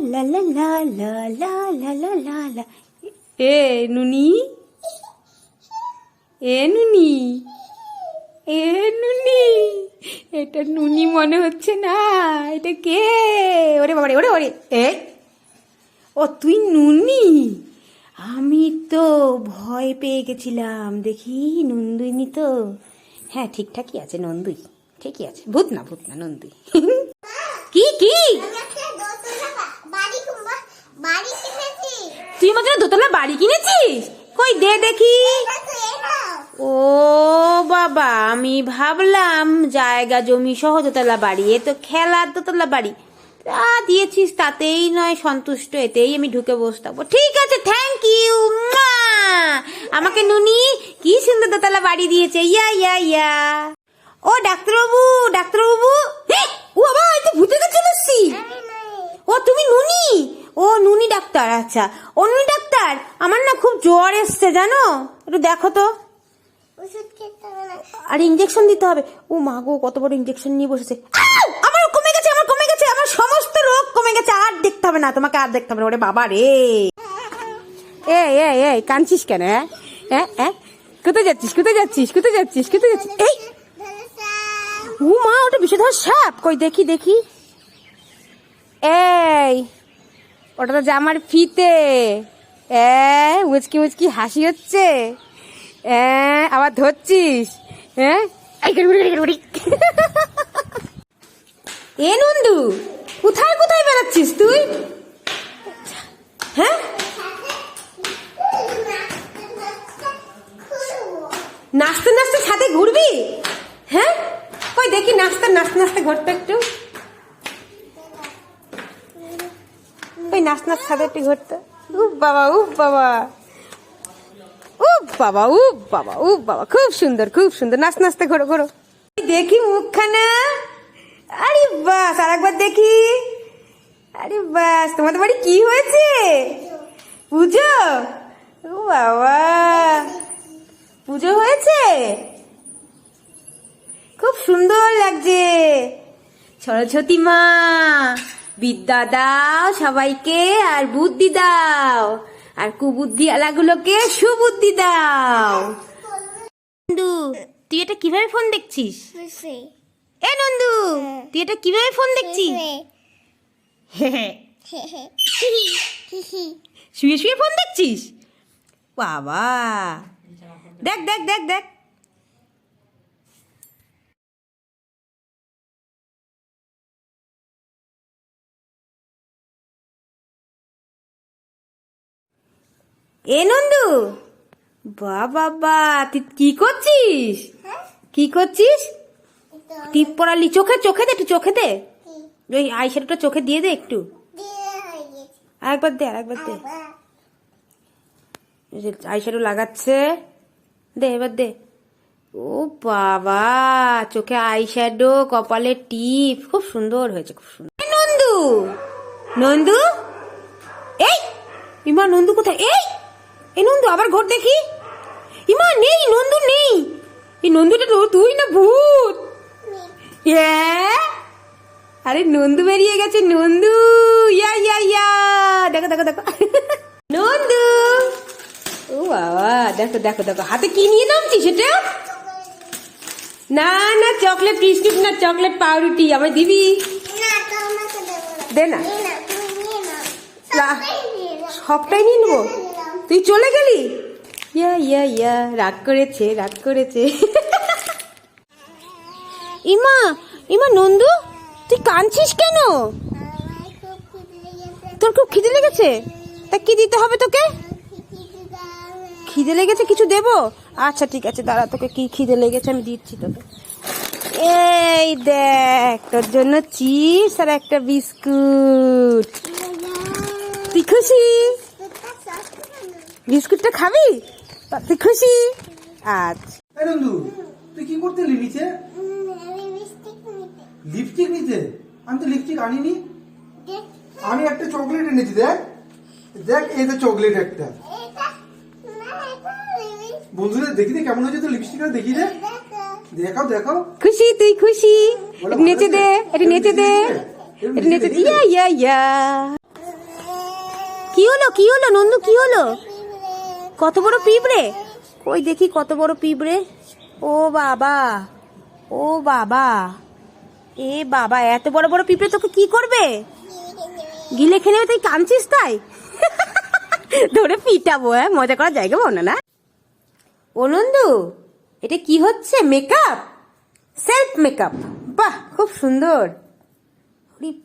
লা লা লা লা লা লা লা লা লা এ, নুনি? এ নুনি? এ, নুনি? এটা নুনি মনে হচ্ছে না। এটা কে? ওরে বাবারে, ওরে ওরে এ? ও, তুই নুনি? আমি তো ভয় পেয়ে গেছিলাম। দেখি, নন্দুইনি তো? হ্যাঁ ঠিকঠাকই আছে, নন্দুই। ঠিকই আছে। ভূত না ভূত না, নন্দুই। কি কি বাড়ি কুম্বা বাড়ি কিনেছি তুই আমাকে দোতলা বাড়ি কিনেছিস? কই দে দেখি। ও বাবা আমি ভাবলাম জায়গা জমি সহ দোতলা বাড়ি। এ তো খেলার দোতলা বাড়ি। তা দিয়েছিস তাতেই নয় সন্তুষ্ট এতেই আমি ঢুকে বসে থাকব ঠিক আছে থ্যাংক ইউ আমাকে নুনি কি সুন্দর দোতলা বাড়ি দিয়েছে। ইয়া ইয়া ইয়া। ও ডাক্তারবাবু ডাক্তারবাবু। ও বাবা এই তো ভূতে বসছি ও, তুমি নুনি? ও, নুনি ডাক্তার আচ্ছা। ও, নুনি ডাক্তার, আমার না খুব জ্বর এসছে, জানো? একটু দেখো তো। আর ইঞ্জেকশন দিতে হবে। ও মা গো, কত বড় ইঞ্জেকশন নিয়ে বসেছে! আমার কমে গেছে, আমার কমে গেছে, আমার সমস্ত রোগ কমে গেছে, আর দেখতে হবে না, তোমাকে আর দেখতে হবে না। ওরে বাবা রে। এ এ এ, কাঁদছিস কেন হ্যাঁ হ্যাঁ হ্যাঁ কোথায় যাচ্ছিস কোথায় যাচ্ছিস কোথায় যাচ্ছিস কোথায় যাচ্ছিস? এই! ও মা, ওটা বিষধর সাপ। কই, দেখি দেখি। এই ওটা তো জামার ফিতে। উচকি মুচকি হাসি হচ্ছে। আবার ধরছিস। হ্যাঁ। এ নন্দু, কোথায় কোথায় বেড়াচ্ছিস তুই? হ্যাঁ? নাচতে নাচতে ছাদে ঘুরবি? হ্যাঁ? ওই দেখি নাচতে নাচতে নাচতে ঘুরতে একটু। ওই নাচ নাচ ছাদে একটু ঘুরতে উফ বাবা উফ বাবা। উফ বাবা উফ বাবা উফ বাবা। খুব সুন্দর খুব সুন্দর। নাচ নাচতে ঘোরো ঘোরো। দেখি মুখখানা। আরে বাস আর একবার দেখি। আরে বাস, তোমাদের বাড়ি কি হয়েছে? পুজো? ও বাবা। পুজো হয়েছে? খুব সুন্দর লাগছে। সরস্বতী মা। বিদ্যা দাও সবাইকে আর বুদ্ধি দাও। আর কুবুদ্ধি আলাগুলোকে সুবুদ্ধি দাও। নন্দু তুই এটা কীভাবে ফোন দেখছিস? এ নন্দু তুই এটা কীভাবে ফোন দেখছিস? শুয়ে শুয়ে ফোন দেখছিস? বাবা। দেখ দেখ দেখ দেখ। এ নন্দু বা বাবা তুই কি করছিস? কি করছিস? টিপ পড়ালি চোখে চোখে দে একটু চোখে দে। ওই আইশ্যাডোটা চোখে দিয়ে দে একটু। আরেকবার দে আরেকবার দে। আইশ্যাডো লাগাচ্ছে। দে এবার দে। ও বাবা চোখে আইশ্যাডো কপালে টিপ। খুব সুন্দর হয়েছে খুব সুন্দর। নন্দু! নন্দু? এই! ইমা নন্দু কোথায়? এই! এই নন্দু আবার ঘর দেখি। ইমা নেই নন্দু নেই। এই নন্দুটা তো তুই না ভূত? আরে নন্দু বেরিয়ে গেছে নন্দু। ইয়া ইয়া ইয়া। দেখো দেখো দেখো। নন্দু। ও বাবা দেখো দেখো দেখো। হাতে কি নিয়ে নামছিস এটা না না চকলেট বিস্কুট না চকলেট পাউরুটি। আমায় দিবি? দে না। সবটাই নিয়ে নেব? চলে গেলি? ইয়া ইয়া ইয়া, রাগ করেছে রাগ করেছে। ইমা ইমা নন্দু, তুই কাঁদছিস কেন? তোর খুব খিদে লেগেছে? তা কি দিতে হবে তোকে? খিদে লেগেছে, কিছু দেবো? আচ্ছা ঠিক আছে, দাঁড়া, তোকে কি খিদে লেগেছে, আমি দিচ্ছি তোকে। এই দেখ, তোর জন্য চিপস আর একটা বিস্কুট। তুই খুশি? বিস্কুটটা খাবি? তুই খুশি। আচ্ছা নন্দু তুই কি করতে নিচে? লিপস্টিক নিতে আমি তো লিপস্টিক আনিনি। আমি একটা চকলেট এনেছি দেখ। দেখ এই যে চকলেট একটা। বন্ধুদের দেখি দে কেমন হয়েছে তো লিপস্টিকটা দেখি দে। দেখাও দেখাও। খুশি তুই খুশি। নেচে দে একটু নেচে দে। একটু নেচে নেচে। ইয়া ইয়া ইয়া। কি হলো কি হলো নন্দু কি হলো? কত বড় পিঁপড়ে? কই দেখি কত বড় পিঁপড়ে? ও বাবা ও বাবা। এ বাবা, এত বড় বড় পিঁপড়ে তোকে কি করবে? গিলে নেবে, তুই কাঁদছিস তাই? ধরে পিটাবো হ্যাঁ? মজা করার জায়গা পাও না না? ও নন্দু, এটা কি হচ্ছে? মেকআপ? Self makeup. বাহ, খুব সুন্দর।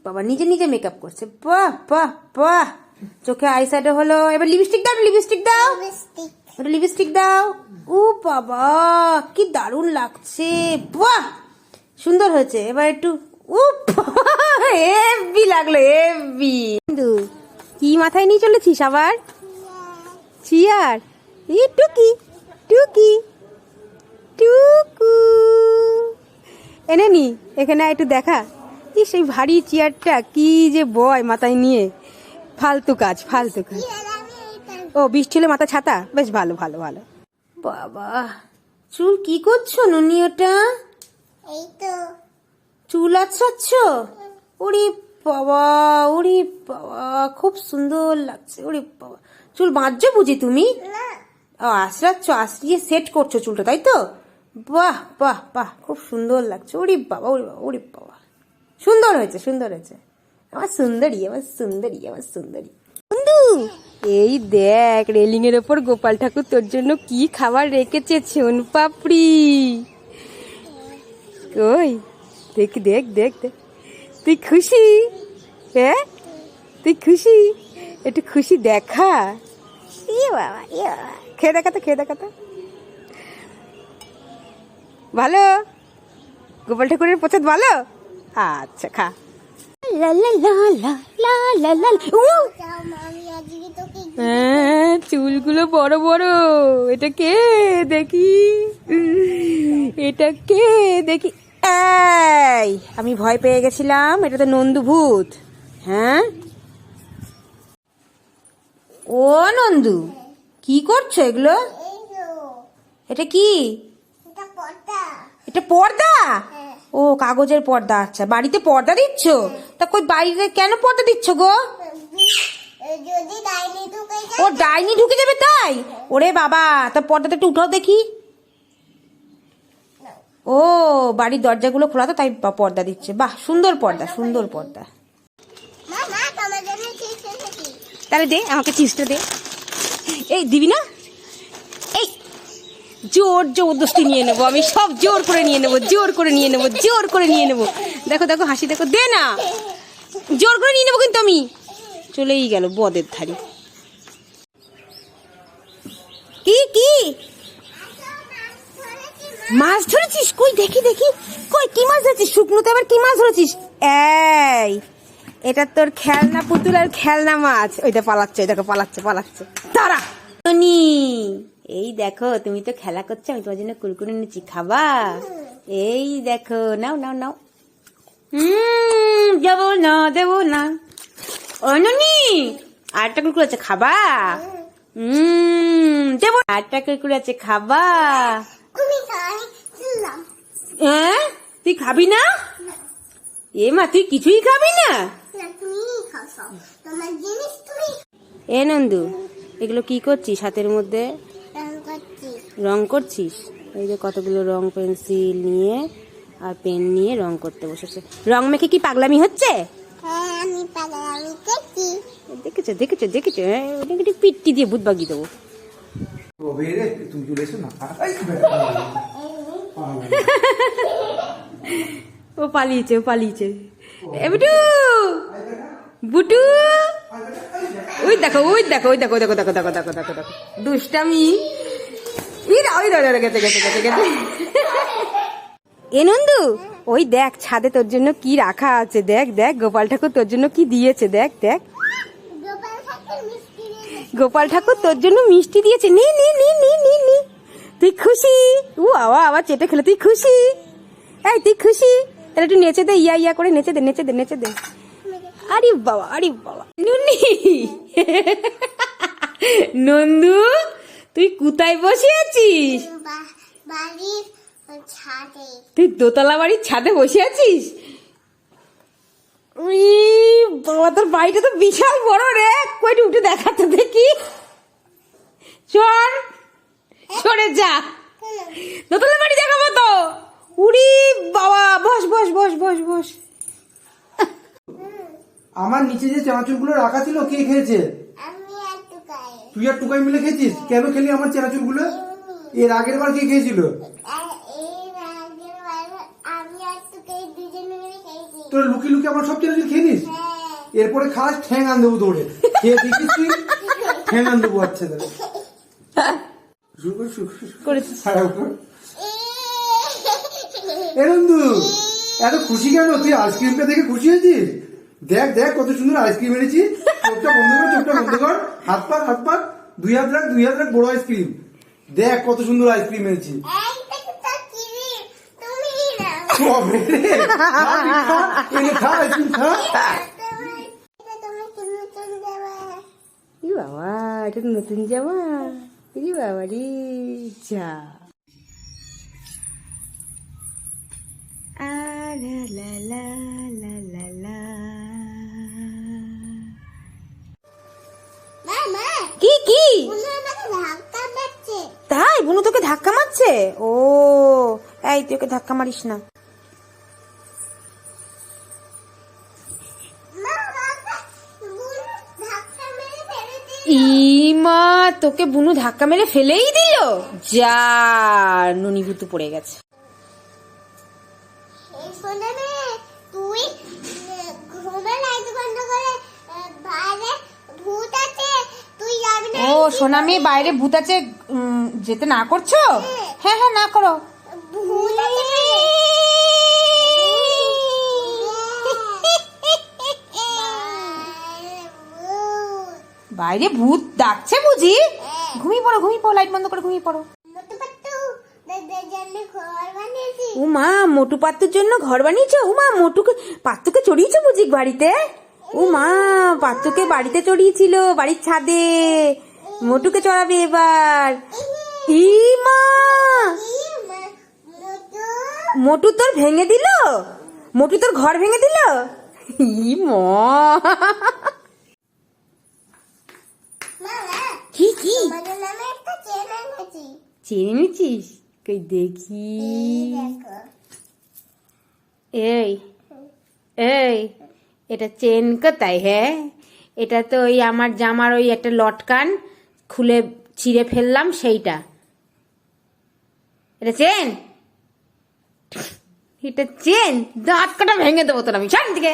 বাবা, নিজে নিজে মেকআপ করছে। বাহ বাহ বাহ। চোখে আই সাইডে হলো। এবার লিপস্টিক দাও লিপস্টিক দাও। লিপস্টিক ওটা লিপস্টিক দাও। ও বাবা কি দারুণ লাগছে। বাহ! সুন্দর হয়েছে। এবার একটু ও এফবি লাগল এফবি কিন্তু কি মাথায় নিয়ে চলেছিস আবার? চিয়ার ই টুকি টুকি টুকু। এনে নি এখানে একটু দেখা। কি সেই ভারী চেয়ারটা কি যে বয় মাথায় নিয়ে। ফালতু কাজ ফালতু কাজ। ও বৃষ্টি হলে মাথা ছাতা? বেশ ভালো ভালো ভালো। বাবা চুল কি করছ নুনি ওটা এই তো। চুল আছড়াচ্ছ ওরে বাবা ওরে বাবা খুব সুন্দর লাগছে ওরে বাবা। চুল বাঁধছো বুঝি তুমি? না। ও আশ্রাচ্ছ আশ্রিয়ে সেট করছ চুলটা তাই তো? বাহ বাহ বাহ খুব সুন্দর লাগছে। ওরে বাবা ওরে বাবা ওরে বাবা। সুন্দর হয়েছে সুন্দর হয়েছে। আমার সুন্দরী আমার সুন্দরী আমার সুন্দরী বন্ধু এই দেখ রেলিং এর ওপর গোপাল ঠাকুর তোর জন্য কি খাবার রেখেছে ছোন পাপড়ি কই দেখ দেখ দেখ তুই খুশি হ্যাঁ তুই খুশি একটু খুশি দেখা ইয়ে বাবা ইয়ে বাবা খেয়ে দেখা তো খেয়ে দেখা তো ভালো গোপাল ঠাকুরের প্রসাদ ভালো আচ্ছা খা লা লা লা লা লা লা লা হ্যাঁ, চুলগুলো বড় বড়। এটা কে? দেখি। এটা কে? দেখি। এই আমি ভয় পেয়ে গেছিলাম। এটা তো নন্দু ভূত। হ্যাঁ? ও নন্দু কি করছ এগুলো? এটা কি? এটা পর্দা। এটা পর্দা? হ্যাঁ। ও কাগজের পর্দা আচ্ছা বাড়িতে পর্দা দিচ্ছ? তা কই বাড়িতে কেন পর্দা দিচ্ছ গো? যদি ডাইনি ঢুকে ও ডাইনি ঢুকে যাবে তাই? ওরে বাবা তা পর্দাটা একটু উঠাও দেখি। ও বাড়ির দরজাগুলো খোলা তো তাই পর্দা দিচ্ছে। বাহ সুন্দর পর্দা সুন্দর পর্দা। তাহলে দে আমাকে চিপসটা দে। এই দিবি না? জোর জবরদস্তি নিয়ে নেব। আমি সব জোর করে নিয়ে নেব, জোর করে নিয়ে নেব, জোর করে নিয়ে নেব। দেখো দেখো, হাসি, দেখো, দে না। জোর করে নিয়ে নেব কিন্তু আমি। চলেই গেল বদের ধারি। কি কি? মাছ ধরেছিস? কই, দেখি দেখি। কই, কি মাছ ধরেছিস? শুকনোতে আবার কি মাছ ধরেছিস? এই, এটা তোর খেলনা পুতুল আর খেলনা মাছ। ওইটা পালাচ্ছে, ওই দেখো, পালাচ্ছে পালাচ্ছে। তারা এই দেখো তুমি তো খেলা করছ আমি তোমার জন্য কুরকুরে নিচ্ছি খাবা? এই দেখো নাও নাও নাও। হুম দেবো না দেবো না। ও ননি আরেকটা কুরকুরে আছে খাবা? হুম দেবো আরেকটা কুরকুরে আছে খাবা? হ্যাঁ তুই খাবি না? এ মা তুই কিছুই খাবি না? এ নন্দু এগুলো কি করছিস হাতের মধ্যে? রং করছিস এই যে কতগুলো রং পেন্সিল নিয়ে আর পেন নিয়ে রং করতে বসেছে রং মেখে কি পাগলামি হচ্ছে হ্যাঁ দেখছি দেখেছ দেখেছ হ্যাঁ ওটাকে একটু পিট্টি দিয়ে ভূত বাগিয়ে দেবো ও পালিয়েছে ও পালিয়েছে এ বুটু বুটু ওই দেখো ওই দেখো ওই দেখো দেখো দেখো দেখো দেখো দেখো দেখো দুষ্টামি ওই দা ওই দা ওই দা, গেছে গেছে গেছে গেছে। এ নন্দু ওই দেখ ছাদে তোর জন্য কি রাখা আছে দেখ দেখ গোপাল ঠাকুর তোর জন্য কি দিয়েছে দেখ দেখ। গোপাল ঠাকুর তোর জন্য মিষ্টি দিয়েছে নি নি নি নি নি নি। তুই খুশি? ও আওয়া আবার চেটে খেলে তুই খুশি? এই তুই খুশি? তাহলে একটু নেচে দে ইয়া ইয়া করে নেচে দে নেচে দে নেচে দে। আরে বাবা আরে বাবা। নুনি। নন্দু? তুই কোথায় বসে আছিস বাড়ির ছাদে। তুই দোতলা বাড়ির ছাদে বসে আছিস উই বাবা তোর বাড়িটা তো বিশাল বড় রে। কইটা উঠে দেখাতে দেখি। চল সরে যা। দোতলা বাড়ি দেখাবো তো। উড়ি বাবা বস বস বস বস বস। আমার নিচে যে চানাচুরগুলো রাখা ছিল কে খেয়েছে? তুই আর টুকাই মিলে খেয়েছিস? কেন খেলি আমার চানাচুরগুলো? এর আগের বার কে খেয়েছিল? তোর লুকি লুকি আমার সব চানাচুর খেয়ে নিস হ্যাঁ এরপরে খাস ঠ্যাং আন দেবো তোরে। খেয়ে দেখিস তুই ঠ্যাং আন দেবো আচ্ছা তাহলে শুরু কর, শুরু কর, শুরু কর। করেছিস খারাপ কর। এ নন্দু এত খুশি কেন? তুই আইসক্রিমটা দেখে খুশি হয়েছিস? দেখ দেখ কত সুন্দর আইসক্রিম এনেছি চোখটা বন্ধ কর চোখটা বন্ধ কর। হাত পাক হাত পাক দুই হাত রাখ, দুই হাত রাখ, বড় আইসক্রিম। দেখ, কত সুন্দর আইসক্রিম এনেছি। এইটা তো কিরি তুমি না কবে রে? খা আইসক্রিম কি কি? তাই, বুনু তোকে ধাক্কা মারছে? ও, এই, তুই ওকে ধাক্কা মারিস না। ইমা তোকে বুনু ধাক্কা মেরে ফেলেই দিল? যা নুনি ভুতু পড়ে গেছে। তুই লাইট বন্ধ করে বাইরে ভূত আছে তুই যাবি না ও সোনা মেয়ে বাইরে ভূত আছে যেতে না করছ? হ্যাঁ হ্যাঁ না করো। বাইরে ভূত ডাকছে বুঝি? ঘুমিয়ে পড়ো ঘুমিয়ে পড়ো, লাইট বন্ধ করে ঘুমিয়ে পড়ো। উমা মোটু পাত্তুর জন্য ঘর বানিয়েছো? ও মা, মোটুকে, পাত্তুকে চড়িয়েছো বুঝি বাড়িতে? উমা পাত্তুকে বাড়িতে চড়িয়েছিল, বাড়ির ছাদে। মোটুকে চড়াবে এবার। মা মোটু তোর ভেঙে দিল? মোটু তোর ঘর ভেঙে দিল? কি কি? চেনে নিচ্ছিস কই দেখি। এই এই এটা চেন কোথায় হ্যাঁ? এটা তো ওই আমার জামার ওই একটা লটকান। খুলে ছিঁড়ে ফেললাম সেইটা। এটা চেন? এটা চেন? দাঁত কাটা ভেঙে দেবো তোর আমি। সামনে দিকে